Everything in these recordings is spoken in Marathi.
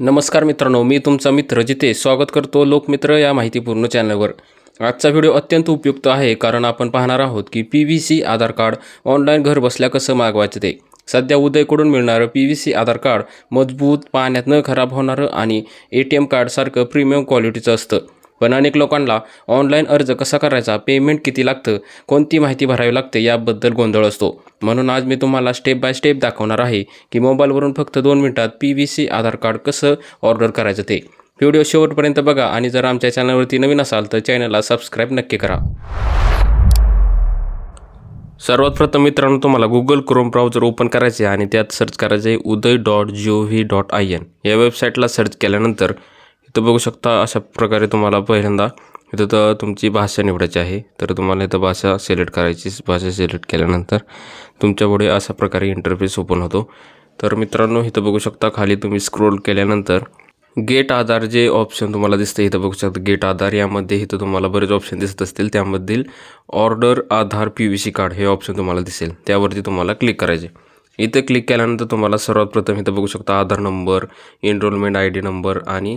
नमस्कार मित्रांनो मी तुमचा मित्र जिथे स्वागत करतो लोकमित्र या माहितीपूर्ण चॅनलवर. आजचा व्हिडिओ अत्यंत उपयुक्त आहे कारण आपण पाहणार आहोत की P V C Aadhaar card online घर बसल्या कसं मागवायचं ते. सध्या उदयकडून मिळणारं P V C Aadhaar card मजबूत पाण्यात न खराब होणारं आणि ए टी एम कार्डसारखं प्रीमियम क्वालिटीचं असतं. पण अनेक लोकांना ऑनलाईन अर्ज कसा करायचा पेमेंट किती लागतं कोणती माहिती भरावी लागते याबद्दल गोंधळ असतो. म्हणून आज मी तुम्हाला स्टेप बाय स्टेप दाखवणार आहे की मोबाईलवरून फक्त दोन मिनिटात P V C Aadhaar card कसं ऑर्डर करायचं ते. व्हिडिओ शेवटपर्यंत बघा आणि जर आमच्या चॅनलवरती नवीन असाल तर चॅनलला सबस्क्राईब नक्की करा. सर्वात प्रथम मित्रांनो तुम्हाला गुगल क्रोम ब्राउझर ओपन करायचे आहे आणि त्यात सर्च करायचे आहे UIDAI dot G O V dot I N या वेबसाईटला सर्च केल्यानंतर इथं बघू शकता अशा प्रकारे तुम्हाला पहिल्यांदा इथं तर तुमची भाषा निवडायची आहे. तर तुम्हाला इथं भाषा सिलेक्ट करायची भाषा सिलेक्ट केल्यानंतर तुमच्यापुढे अशा प्रकारे इंटरफेस ओपन होतो. तर मित्रांनो इथं बघू शकता खाली तुम्ही स्क्रोल केल्यानंतर गेट आधार जे ऑप्शन तुम्हाला दिसतं इथं बघू शकता गेट आधार. यामध्ये इथं तुम्हाला बरेच ऑप्शन दिसत असतील. त्यामधील order Aadhaar P V C card हे ऑप्शन तुम्हाला दिसेल. त्यावरती तुम्हाला क्लिक करायचे. इथं क्लिक केल्यानंतर तुम्हाला सर्वात प्रथम इथं बघू शकता Aadhaar number enrolment I D number आणि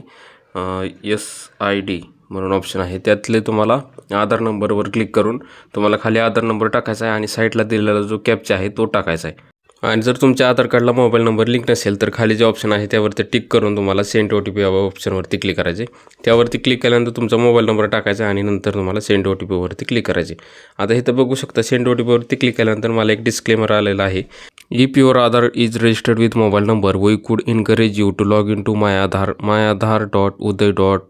एस आय डी म्हणून ऑप्शन आहे. त्यातले तुम्हाला आधार नंबरवर क्लिक करून तुम्हाला खाली आधार नंबर टाकायचा आहे आणि साईडला दिलेला जो कॅपचा आहे तो टाकायचा आहे. आणि जर तुमच्या आधार कार्डला मोबाईल नंबर लिंक नसेल तर खाली जे ऑप्शन आहे त्यावरती टिक करून तुम्हाला सेंड ओ टी पी या ऑप्शनवरती क्लिक करायचे. त्यावरती क्लिक केल्यानंतर तुमचा मोबाईल नंबर टाकायचा आणि नंतर तुम्हाला सेंड ओ टी पीवरती क्लिक करायचे. आता इथं बघू शकता सेंड ओ टी पीवरती क्लिक केल्यानंतर मला एक डिस्क्लेमर आलेला आहे. If your Aadhaar is registered with mobile number we could encourage you to log in to my Aadhaar my Aadhaar dot UIDAI dot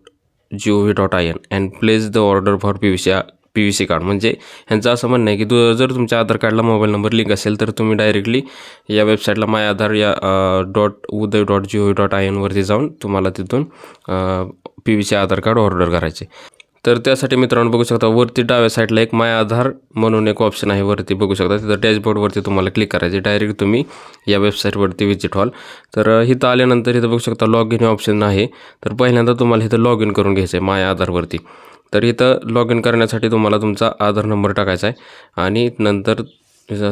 G O V dot I N and place the order for P V C P V C card म्हणजे ह्यांचं असं म्हणणं आहे की तू जर तुमच्या आधार कार्डला मोबाईल नंबर लिंक असेल तर तुम्ही डायरेक्टली या वेबसाईटला माय आधार या dot UIDAI dot G O V dot I एनवरती जाऊन तुम्हाला तिथून P V C Aadhaar card order करायचे. तर त्यासाठी मित्रांनो बघू शकता वरती डाव्या साईडला एक माय आधार म्हणून एक ऑप्शन आहे वरती. बघू शकता तिथं डॅशबोर्डवरती तुम्हाला क्लिक करायचे डायरेक्ट तुम्ही या वेबसाईटवरती व्हिजिट व्हाल तर इथं आल्यानंतर इथं बघू शकता लॉग इन ऑप्शन आहे. तर पहिल्यांदा तुम्हाला इथं लॉग इन करून घ्यायचं आहे माय आधारवरती तर इथं लॉग इन करण्यासाठी तुम्हाला तुमचा आधार नंबर टाकायचा आहे. आणि नंतर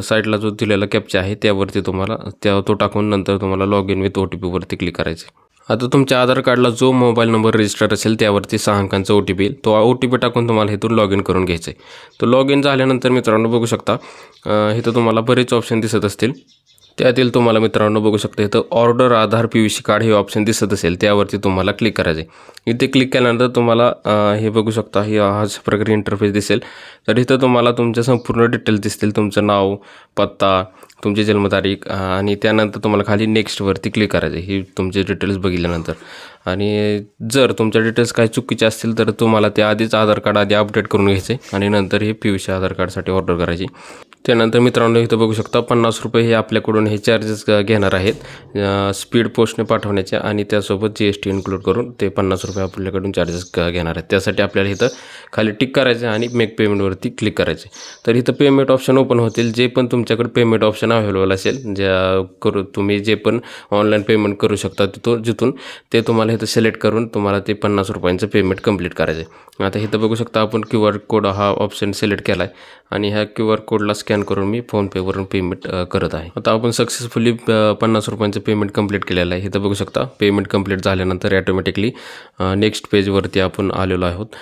साईडला जो दिलेला कॅप्चा आहे त्यावरती तुम्हाला त्या तो टाकून नंतर तुम्हाला log in with O T पीवरती click करायचं आहे. आता तुमच्या आधार कार्डला जो मोबाईल नंबर रजिस्टर असेल त्यावरती सहा अंकांचा ओ टी पी तो ओ टी पी टाकून तुम्हाला इथून लॉग इन करून घ्यायचं आहे तर लॉग इन झाल्यानंतर मित्रांनो बघू शकता इथं तुम्हाला बरेच ऑप्शन दिसत असतील. त्यातील तुम्हाला मित्रांनो बघू शकता इथं order Aadhaar P V C card हे ऑप्शन दिसत असेल त्यावरती तुम्हाला क्लिक करायचं आहे इथे क्लिक केल्यानंतर तुम्हाला हे बघू शकता हे हाच प्रकारे इंटरफेस दिसेल. तर इथं तुम्हाला तुमच्या संपूर्ण डिटेल्स दिसतील तुमचं नाव पत्ता तुमची जन्मतारीख आणि त्यानंतर तुम्हाला खाली नेक्स्टवरती क्लिक करायचं ही तुमचे डिटेल्स बघितल्यानंतर. आणि जर तुमच्या डिटेल्स काही चुकीचे असतील तर तुम्हाला ते आधीच आधार कार्ड आधी अपडेट करून घ्यायचे आणि नंतर हे पी व्ही सी आधार कार्डसाठी ऑर्डर करायची. त्यानंतर मित्रांनो इथं बघू शकता पन्नास रुपये हे आपल्याकडून हे चार्जेस घेणार आहेत. स्पीड पोस्टने पाठवण्याचे आणि त्यासोबत जी एस टी इन्क्लूड करून ते पन्नास रुपये आपल्याकडून चार्जेस घेणार आहेत. त्यासाठी आपल्याला इथं खाली टिक करायचं आणि मेक पेमेंटवरती क्लिक करायचे. तर इथं पेमेंट ऑप्शन ओपन होतील. जे पण तुमच्याकडे पेमेंट ऑप्शन अवेलेबल असेल ज्या करू तुम्ही जे पण ऑनलाईन पेमेंट करू शकता तिथून जिथून ते तुम्हाला इथं सिलेक्ट करून तुम्हाला ते पन्नास रुपयांचं पेमेंट कंप्लीट करायचं आहे. आता इथं बघू शकता आपण क्यू आर कोड हा ऑप्शन सिलेक्ट केला आहे आणि ह्या क्यू आर कोडला स्कॅन करून मी फोनपेवरून पेमेंट करत आहे. आता आपण सक्सेसफुली पन्नास रुपयांचं पेमेंट कंप्लीट केलेलं आहे. हे तर बघू शकता पेमेंट कंप्लीट झाल्यानंतर ॲटोमॅटिकली नेक्स्ट पेजवरती आपण आलेलो आहोत.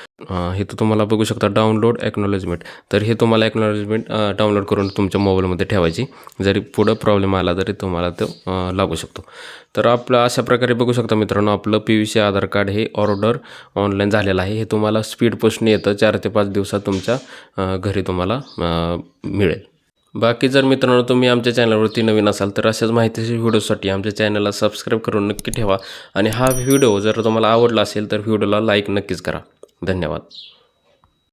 हे तर तुम्हाला बघू शकता डाउनलोड ॲक्नॉलेजमेंट तर हे तुम्हाला ॲक्नॉलेजमेंट डाउनलोड करून तुमच्या मोबाईलमध्ये ठेवायची. जरी पुढं प्रॉब्लेम आला तरी तुम्हाला तो लागू शकतो. तर आपलं अशा प्रकारे बघू शकता मित्रांनो आपलं P V C Aadhaar card हे ऑर्डर ऑनलाईन झालेलं आहे. हे तुम्हाला स्पीड पोस्टने येतं. चार ते पाच दिवसात तुमच्या घरी तुम्हाला मिळेल. बाकी जर मित्रांनो तुम्ही आमच्या चॅनलवरती नवीन असाल तर अशाच माहितीच्या व्हिडिओसाठी आमच्या चॅनलला सबस्क्राईब करून नक्की ठेवा. आणि हा व्हिडिओ जर तुम्हाला आवडला असेल तर व्हिडिओला लाईक नक्कीच करा. धन्यवाद.